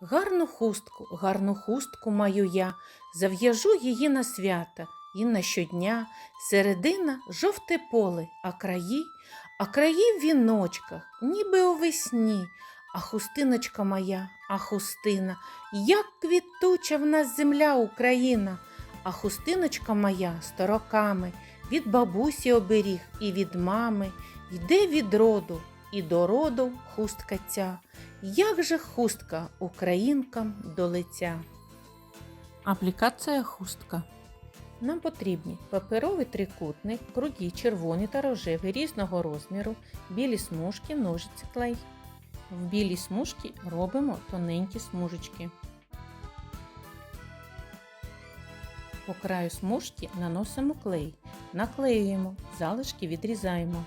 Гарну хустку, гарну хустку маю я, зав'яжу її на свята і на щодня. Середина жовте поле, а краї, а краї в віночках, ніби у весні. А хустиночка моя, а хустина, як квітуча в нас земля Україна. А хустиночка моя сто роками від бабусі оберіг і від мами, йде від роду і до роду хустка ця. Як же хустка українкам до лиця? Аплікація хустка. Нам потрібні паперовий трикутник, круги червоні та рожеві різного розміру, білі смужки, ножиці клей. В білій смужці робимо тоненькі смужечки. По краю смужки наносимо клей, наклеюємо, залишки відрізаємо.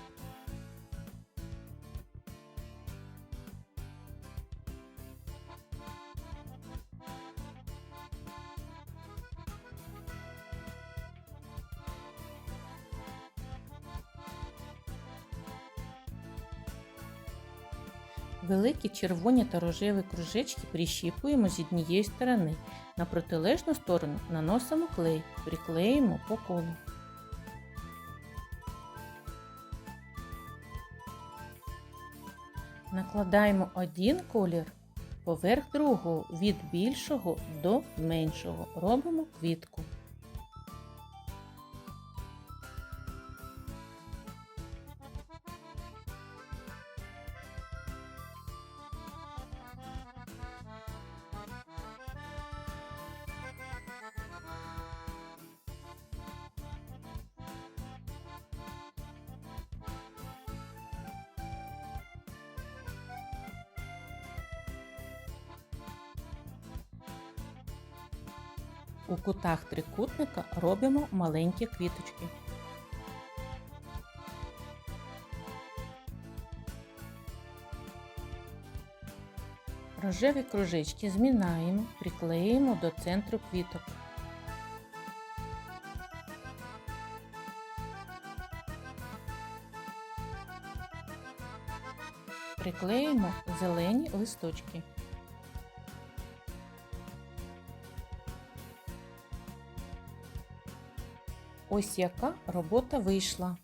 Великі червоні та рожеві кружечки прищіпуємо з однієї сторони. На протилежну сторону наносимо клей, приклеїмо по колу. Накладаємо один колір поверх другого від більшого до меншого. Робимо квітку. У кутах трикутника робимо маленькі квіточки. Рожеві кружечки змінаємо, приклеїмо до центру квіток. Приклеїмо зелені листочки. Ось яка робота вийшла.